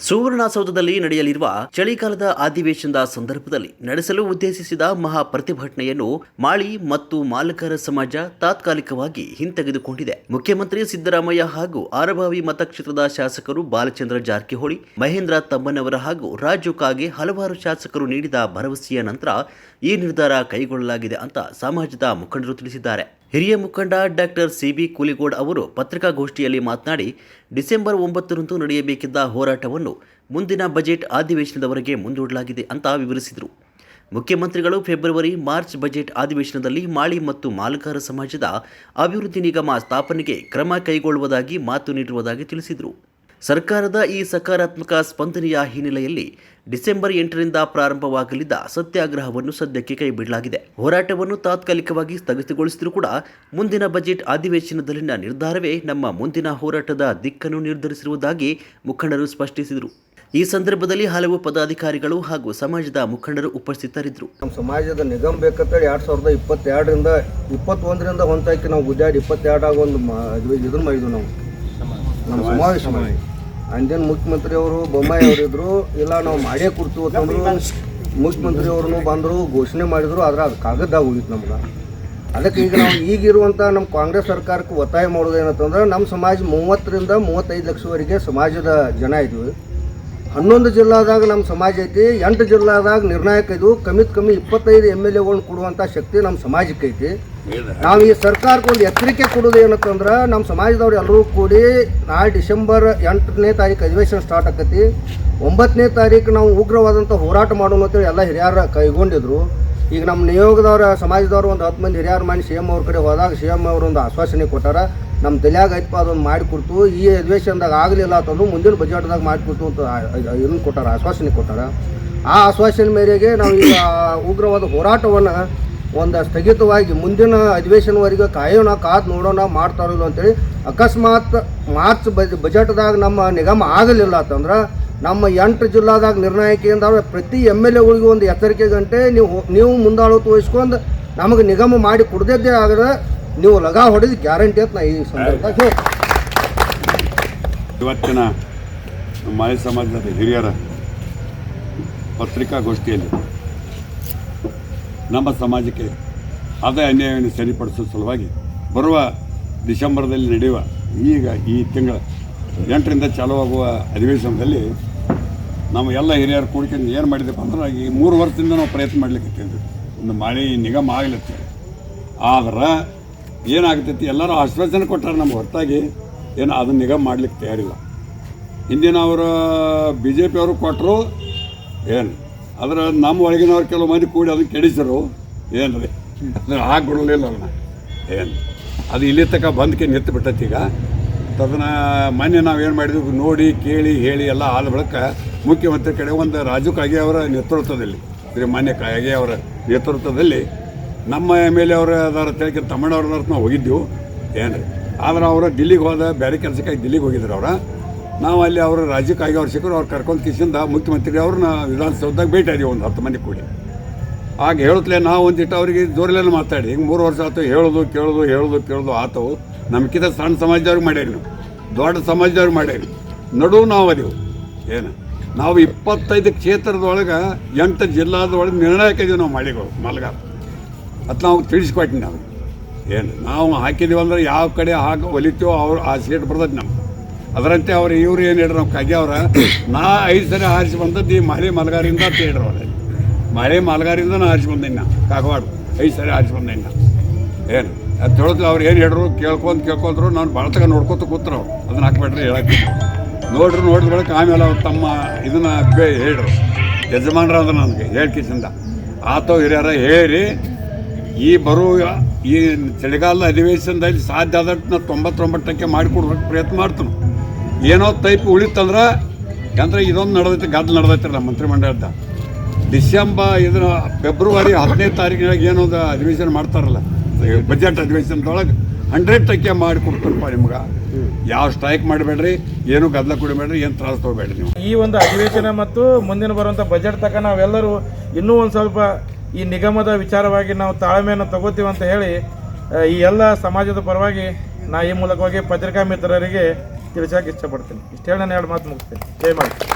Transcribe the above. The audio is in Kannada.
ಸುವರ್ಣಸೌಧದಲ್ಲಿ ನಡೆಯಲಿರುವ ಚಳಿಗಾಲದ ಅಧಿವೇಶನದ ಸಂದರ್ಭದಲ್ಲಿ ನಡೆಸಲು ಉದ್ದೇಶಿಸಿದ ಮಹಾ ಪ್ರತಿಭಟನೆಯನ್ನು ಮಾಳಿ ಮತ್ತು ಮಾಲಕರ ಸಮಾಜ ತಾತ್ಕಾಲಿಕವಾಗಿ ಹಿಂತೆಗೆದುಕೊಂಡಿದೆ. ಮುಖ್ಯಮಂತ್ರಿ ಸಿದ್ದರಾಮಯ್ಯ ಹಾಗೂ ಆರಭಾವಿ ಮತಕ್ಷೇತ್ರದ ಶಾಸಕರು ಬಾಲಚಂದ್ರ ಜಾರಕಿಹೊಳಿ, ಮಹೇಂದ್ರ ತಮ್ಮನವರ ಹಾಗೂ ರಾಜು ಕಾಗೆ ಹಲವಾರು ಶಾಸಕರು ನೀಡಿದ ಭರವಸೆಯ ನಂತರ ಈ ನಿರ್ಧಾರ ಕೈಗೊಳ್ಳಲಾಗಿದೆ ಅಂತ ಸಮಾಜದ ಮುಖಂಡರು ತಿಳಿಸಿದ್ದಾರೆ. ಹಿರಿಯ ಮುಖಂಡ ಡಾಕ್ಟರ್ ಸಿಬಿ ಕೂಲಿಗೋಡ್ ಅವರು ಪತ್ರಿಕಾಗೋಷ್ಠಿಯಲ್ಲಿ ಮಾತನಾಡಿ, ಡಿಸೆಂಬರ್ ಒಂಬತ್ತರಂದು ನಡೆಯಬೇಕಿದ್ದ ಹೋರಾಟವನ್ನು ಮುಂದಿನ ಬಜೆಟ್ ಅಧಿವೇಶನದವರೆಗೆ ಮುಂದೂಡಲಾಗಿದೆ ಅಂತ ವಿವರಿಸಿದರು. ಮುಖ್ಯಮಂತ್ರಿಗಳು ಫೆಬ್ರವರಿ, ಮಾರ್ಚ್ ಬಜೆಟ್ ಅಧಿವೇಶನದಲ್ಲಿ ಮಾಳಿ ಮತ್ತು ಮಾಲಕಾರ ಸಮಾಜದ ಅಭಿವೃದ್ಧಿ ನಿಗಮ ಸ್ಥಾಪನೆಗೆ ಕ್ರಮ ಕೈಗೊಳ್ಳುವುದಾಗಿ ಮಾತು ನೀಡಿರುವುದಾಗಿ ತಿಳಿಸಿದರು. ಸರ್ಕಾರದ ಈ ಸಕಾರಾತ್ಮಕ ಸ್ಪಂದನೆಯ ಹಿನ್ನೆಲೆಯಲ್ಲಿ ಡಿಸೆಂಬರ್ ಎಂಟರಿಂದ ಪ್ರಾರಂಭವಾಗಲಿದ್ದ ಸತ್ಯಾಗ್ರಹವನ್ನು ಸದ್ಯಕ್ಕೆ ಕೈಬಿಡಲಾಗಿದೆ. ಹೋರಾಟವನ್ನು ತಾತ್ಕಾಲಿಕವಾಗಿ ಸ್ಥಗಿತಗೊಳಿಸಿದರೂ ಕೂಡ ಮುಂದಿನ ಬಜೆಟ್ ಅಧಿವೇಶನದಲ್ಲಿನ ನಿರ್ಧಾರವೇ ನಮ್ಮ ಮುಂದಿನ ಹೋರಾಟದ ದಿಕ್ಕನ್ನು ನಿರ್ಧರಿಸಿರುವುದಾಗಿ ಮುಖಂಡರು ಸ್ಪಷ್ಟಿಸಿದರು. ಈ ಸಂದರ್ಭದಲ್ಲಿ ಹಲವು ಪದಾಧಿಕಾರಿಗಳು ಹಾಗೂ ಸಮಾಜದ ಮುಖಂಡರು ಉಪಸ್ಥಿತರಿದ್ದರು. ನಮ್ಮ ಸಮಾಜದ ನಿಗಮ ಬೇಕಂತೇಳಿ ಎರಡು ಸಾವಿರದ ಇಪ್ಪತ್ತೆರಡರಿಂದ ಇಪ್ಪತ್ತೊಂದರಿಂದ ಹೊಂತಾಯ್ಕೆ ನಾವು ಗುಜಾಡಿ ಇಪ್ಪತ್ತೆರಡಾಗ ಒಂದು ಇದನ್ನು ಇದು ಇದನ್ನ ಮಾಡಿದ್ವಿ ನಾವು. ನಮ್ಮ ಸಮಾವೇಶ ಮಾಡಿ ಅಂದಿನ ಮುಖ್ಯಮಂತ್ರಿ ಅವರು ಬೊಮ್ಮಾಯಿ ಅವರಿದ್ರು ಇಲ್ಲ ನಾವು ಮಾಡೇ ಕೊಡ್ತೀವಿ ಅಂತಂದ್ರು ಮುಖ್ಯಮಂತ್ರಿ ಅವ್ರನ್ನು ಬಂದರು, ಘೋಷಣೆ ಮಾಡಿದ್ರು, ಆದ್ರೆ ಅದು ಕಾಗದಾಗ ಹೋಗಿತ್ತು ನಮ್ಗೆ. ಅದಕ್ಕೆ ಈಗ ನಾವು ಈಗಿರುವಂಥ ನಮ್ಮ ಕಾಂಗ್ರೆಸ್ ಸರ್ಕಾರಕ್ಕೆ ಒತ್ತಾಯ ಮಾಡೋದು ಏನಂತಂದ್ರೆ ನಮ್ಮ ಸಮಾಜ ಮೂವತ್ತರಿಂದ ಮೂವತ್ತೈದು ಲಕ್ಷವರೆಗೆ ಸಮಾಜದ ಜನ ಇದ್ವಿ. ಹನ್ನೊಂದು ಜಿಲ್ಲಾದಾಗ ನಮ್ಮ ಸಮಾಜ ಐತಿ, ಎಂಟು ಜಿಲ್ಲಾದಾಗ ನಿರ್ಣಾಯಕ ಇದು. ಕಮ್ಮಿತ್ ಕಮ್ಮಿ ಇಪ್ಪತ್ತೈದು ಎಂ ಎಲ್ ಎಗಳನ್ನ ಕೊಡುವಂಥ ಶಕ್ತಿ ನಮ್ಮ ಸಮಾಜಕ್ಕೆ ಐತಿ. ನಾವು ಈ ಸರ್ಕಾರಕ್ಕೆ ಒಂದು ಎಚ್ಚರಿಕೆ ಕೊಡೋದು ಏನಂತಂದ್ರೆ, ನಮ್ಮ ಸಮಾಜದವ್ರು ಎಲ್ಲರೂ ಕೂಡಿ ನಾಳೆ ಡಿಸೆಂಬರ್ ಎಂಟನೇ ತಾರೀಕು ಅಧಿವೇಶನ ಸ್ಟಾರ್ಟ್ ಆಕತಿ. ಒಂಬತ್ತನೇ ತಾರೀಕು ನಾವು ಉಗ್ರವಾದಂಥ ಹೋರಾಟ ಮಾಡೋಣ ಅಂತೇಳಿ ಎಲ್ಲ ಹಿರಿಯರ ಕೈಗೊಂಡಿದ್ರು. ಈಗ ನಮ್ಮ ನಿಯೋಗದವರ, ಸಮಾಜದವ್ರು ಒಂದು ಹತ್ತು ಮಂದಿ ಹಿರಿಯರು ಮಾಡಿ ಸಿ ಎಂ ಅವ್ರ ಕಡೆ ಹೋದಾಗ ಸಿ ಎಂ ಅವರು ಒಂದು ಆಶ್ವಾಸನೆ ಕೊಟ್ಟಾರ. ನಮ್ಮ ತಲೆಯಾಗ ಐತಪ್ಪ ಅದೊಂದು ಮಾಡಿಕೊಡ್ತು ಈ ಅಧಿವೇಶನದಾಗ ಆಗಲಿಲ್ಲ ಅಂತಂದ್ರೆ ಮುಂದಿನ ಬಜೆಟ್ದಾಗ ಮಾಡಿಕೊಡ್ತು ಅಂತ ಇದನ್ನು ಕೊಟ್ಟಾರ, ಆಶ್ವಾಸನೆ ಕೊಟ್ಟಾರ. ಆ ಆಶ್ವಾಸನೆ ಮೇರೆಗೆ ನಾವು ಈಗ ಉಗ್ರವಾದ ಹೋರಾಟವನ್ನು ಒಂದು ಸ್ಥಗಿತವಾಗಿ ಮುಂದಿನ ಅಧಿವೇಶನವರೆಗೆ ಕಾಯೋಣ, ಕಾದು ನೋಡೋಣ, ಮಾಡ್ತಾರೋ ಇಲ್ಲ ಅಂತೇಳಿ ಅಕಸ್ಮಾತ್ ಮಾರ್ಚ್ ಬಜ್, ಬಜೆಟ್ದಾಗ ನಮ್ಮ ನಿಗಮ ಆಗಲಿಲ್ಲ ಅಂತಂದ್ರೆ ನಮ್ಮ ಎಂಟು ಜಿಲ್ಲಾದಾಗ ನಿರ್ಣಾಯಕಿಯಿಂದ ಪ್ರತಿ ಎಂ ಎಲ್ ಎಗಳಿಗೂ ಒಂದು ಎಚ್ಚರಿಕೆ ಗಂಟೆ, ನೀವು ನೀವು ಮುಂದಾಳತ್ವ ವಹಿಸ್ಕೊಂಡು ನಮಗೆ ನಿಗಮ ಮಾಡಿ ಕೊಡದೇ ಆಗದ ನೀವು ಲಗಾ ಹೊಡೆದು ಗ್ಯಾರಂಟಿ ಅಂತ ನಾ ಈ ಸಂದರ್ಭದಾಗ ಹೇಳ್ತೀನಿ. ಇವತ್ತಿನ ಮಾಯ ಸಮಾಜದ ಹಿರಿಯರ ಪತ್ರಿಕಾಗೋಷ್ಠಿಯಲ್ಲಿ ನಮ್ಮ ಸಮಾಜಕ್ಕೆ ಅದೇ ಅನ್ಯಾಯವನ್ನು ಸರಿಪಡಿಸುವ ಸಲುವಾಗಿ ಬರುವ ಡಿಸೆಂಬರ್ದಲ್ಲಿ ನಡೆಯುವ ಈಗ ಈ ತಿಂಗಳ ಎಂಟರಿಂದ ಚಾಲುವಾಗುವ ಅಧಿವೇಶನದಲ್ಲಿ ನಮ್ಮ ಎಲ್ಲ ಹಿರಿಯರು ಕೂಡಿಕೊಂಡು ಏನು ಮಾಡಿದೆಪ್ಪ ಅಂದ್ರೆ ಈ ಮೂರು ವರ್ಷದಿಂದ ನಾವು ಪ್ರಯತ್ನ ಮಾಡಲಿಕ್ಕೆ ಒಂದು ಮಳೆ ನಿಗಮ ಆಗ್ಲತ್ತೇವೆ ಆದ್ರೆ ಏನಾಗ್ತೈತಿ? ಎಲ್ಲರೂ ಆಶ್ವಾಸನೆ ಕೊಟ್ಟಾರೆ ನಮ್ಗೆ ಹೊರತಾಗಿ. ಏನು, ಅದನ್ನ ನಿಗಮ ಮಾಡ್ಲಿಕ್ಕೆ ತಯಾರಿಲ್ಲ. ಹಿಂದಿನ ಅವರು ಬಿ ಜೆ ಪಿಯವರು ಕೊಟ್ಟರು ಏನು? ಅದರ ನಮ್ಮ ಒಳಗಿನವ್ರು ಕೆಲವು ಮಂದಿ ಕೂಡಿ ಅದನ್ನು ಕೆಡಿಸರು, ಏನು ರೀ? ಅದನ್ನು ಹಾಕಿ ಕೊಡಲಿಲ್ಲ ಅದನ್ನ ಏನು? ಅದು ಇಲ್ಲಿ ತನಕ ಬಂದಕ್ಕೆ ನಿಂತು ಬಿಟ್ಟೈತಿ ಈಗ. ಅದನ್ನು ಮೊನ್ನೆ ನಾವು ಏನು ಮಾಡಿದ್ವಿ? ನೋಡಿ, ಕೇಳಿ, ಹೇಳಿ ಎಲ್ಲ ಆದ ಬಳಿಕ ಮುಖ್ಯಮಂತ್ರಿ ಕಡೆ ಒಂದು ರಾಜು ಕಾಗೆ ಅವರ ನೇತೃತ್ವದಲ್ಲಿ ಶ್ರೀ ಮಾನ್ಯ ಕಾಗೆ ಅವರ ನೇತೃತ್ವದಲ್ಲಿ ನಮ್ಮ ಎಂ ಎಲ್ ಎ ಅವರ ಅದರ ತಿಳ್ಕ ತಮ್ಮಣ್ಣವ್ರ ನಾವು ಹೋಗಿದ್ದೆವು. ಏನು ಆದ್ರೆ ಅವರು ದಿಲ್ಲಿಗೆ ಹೋದ, ಬೇರೆ ಕೆಲಸಕ್ಕಾಗಿ ದಿಲ್ಲಿಗೆ ಹೋಗಿದ್ರು ಅವ್ರು. ನಾವು ಅಲ್ಲಿ ಅವರು ರಾಜ್ಯಕ್ಕಾಗಿ ಅವ್ರು ಸಿಕ್ಕರು, ಅವ್ರು ಕರ್ಕೊಂಡು ಕಿಸಿಂದ ಮುಖ್ಯಮಂತ್ರಿ ಅವ್ರನ್ನ ವಿಧಾನಸೌಧದಾಗ ಭೇಟಿ ಆದೀವಿ ಒಂದು ಹತ್ತು ಮಂದಿ ಕೂಡಿ. ಆಗ ಹೇಳುತ್ತಲೇ ನಾವು ಒಂದಿಟ್ಟು ಅವರಿಗೆ ಜೋರಲ್ಲೆಲ್ಲ ಮಾತಾಡಿ, ಹಿಂಗೆ ಮೂರು ವರ್ಷ ಆಯ್ತು ಹೇಳೋದು, ಕೇಳೋದು ಹೇಳೋದು, ಕೇಳೋದು ಆತವು ನಮ್ಗಿಂತ ಸಣ್ಣ ಸಮಾಜದವ್ರಿಗೆ ಮಾಡ್ಯಾರಿ ನೀವು. ದೊಡ್ಡ ಸಮಾಜದವ್ರಿಗೆ ಮಾಡ್ಯಾರಿ. ನಡು ನಾವು ಅದೀವು. ಏನು? ನಾವು ಇಪ್ಪತ್ತೈದು ಕ್ಷೇತ್ರದೊಳಗೆ ಎಂಟು ಜಿಲ್ಲಾದೊಳಗೆ ನಿರ್ಣಾಯಕ ಇದೀವಿ ನಾವು ಮಾಡಿಗಳು ಮಲ್ಗಾರ ಅದು ನಾವು ತಿಳಿಸ್ಕೊಟ್ಟಿನಿ ನಾವು. ಏನು? ನಾವು ಹಾಕಿದೀವಿ ಅಂದ್ರೆ ಯಾವ ಕಡೆ ಹಾಕಿ ಒಲಿತೀವೋ ಅವ್ರು ಆ ಸೀಟ್ ಬರ್ತದೆ ನಮ್ಗೆ. ಅದರಂತೆ ಅವ್ರು ಇವ್ರು ಏನು ಹೇಳ್ರಿ ನಾವು ಅವ್ರ, ನಾ ಐದು ಸರಿ ಹಾರಿಸಿ ಬಂದದ್ದು ಈ ಮಳೆ ಮಲಗಾರಿಂದ ಅಂತ ಹೇಳ್ರಿ ಅವ್ರು. ಮಳೆ ಮಲಗಾರಿಂದ ನಾ ಹಾರಿಸಿ ಬಂದೆ ನಾ, ಕಾಗವಾಡ. ಐದು ಸರಿ ಹಾರಿಸಿ ಬಂದೆ ನಾ. ಏನು? ಅದು ಹೇಳೋದು ಅವ್ರು ಏನು ಹೇಳ್ರು ಕೇಳ್ಕೊಂತ ಕೇಳ್ಕೊಂಡ್ರು ನಾನು ಭಾಳ ತಗ ನೋಡ್ಕೊತ ಕೂತ್ರು ಅವ್ರು. ಅದನ್ನ ಹಾಕ್ಬೇಡ್ರಿ ಹೇಳಕ್ಕೆ. ನೋಡ್ರಿ ನೋಡಿದ ಬಳಿಕ ಆಮೇಲೆ ಅವ್ರು ತಮ್ಮ ಇದನ್ನ ಬೇ ಹೇಳ್ರು. ಯಜಮಾನ್ರ ಅಂದ್ರೆ ನನಗೆ ಹೇಳ್ಕಿಸಿಂದ ಆತೋ ಹಿರಿಯರ ಹೇಳಿ ಈ ಬರುವ ಈ ಚಳಿಗಾಲದ ಅಧಿವೇಶನದಲ್ಲಿ ಸಾಧ್ಯ ಆದಷ್ಟು ನಾವು ತೊಂಬತ್ತೊಂಬತ್ತಕ್ಕೆ ಮಾಡಿಕೊಡ್ಬೇಕು ಪ್ರಯತ್ನ ಮಾಡ್ತೀನಿ. ಏನೋ ಟೈಪ್ ಉಳಿತಂದ್ರೆ ಅಂದ್ರೆ ಇದೊಂದು ನಡೆದೈತೆ ಗದ್ದಲ ನಡೆದೈತೆ ನಮ್ಮ ಮಂತ್ರಿಮಂಡಲದ. ಡಿಸೆಂಬರ್ ಇದನ್ನ ಫೆಬ್ರವರಿ ಹದಿನೈದು ತಾರೀಕಿನಾಗ ಏನೊಂದು ಅಧಿವೇಶನ ಮಾಡ್ತಾರಲ್ಲ, ಬಜೆಟ್ ಅಧಿವೇಶನದೊಳಗೆ ಹಂಡ್ರೆಡ್ ಟಕ್ಕೆ ಮಾಡಿ ಕೊಡ್ತಾರಪ್ಪ ನಿಮ್ಗೆ. ಯಾವ ಸ್ಟ್ರೈಕ್ ಮಾಡಬೇಡ್ರಿ, ಏನು ಗದ್ದಲ ಕುಡಿಬೇಡ್ರಿ, ಏನು ತ್ರಾಸ ತೊಗೋಬೇಡ್ರಿ ನೀವು. ಈ ಒಂದು ಅಧಿವೇಶನ ಮತ್ತು ಮುಂದಿನ ಬರುವಂಥ ಬಜೆಟ್ ತಕ್ಕ ನಾವೆಲ್ಲರೂ ಇನ್ನೂ ಒಂದು ಸ್ವಲ್ಪ ಈ ನಿಗಮದ ವಿಚಾರವಾಗಿ ನಾವು ತಾಳ್ಮೆಯನ್ನು ತಗೋತೀವಿ ಅಂತ ಹೇಳಿ ಈ ಎಲ್ಲ ಸಮಾಜದ ಪರವಾಗಿ ನಾ ಈ ಮೂಲಕವಾಗಿ ಪತ್ರಿಕಾ ಮಿತ್ರರಿಗೆ ತಿಳಿಸೋಕೆ ಇಷ್ಟಪಡ್ತೀನಿ. ಇಷ್ಟು ಹೇಳಿ ನಾನು ಎರಡು ಮಾತು ಮುಗಿಸ್ತೀನಿ. ಜೈ ಮಾಡಿ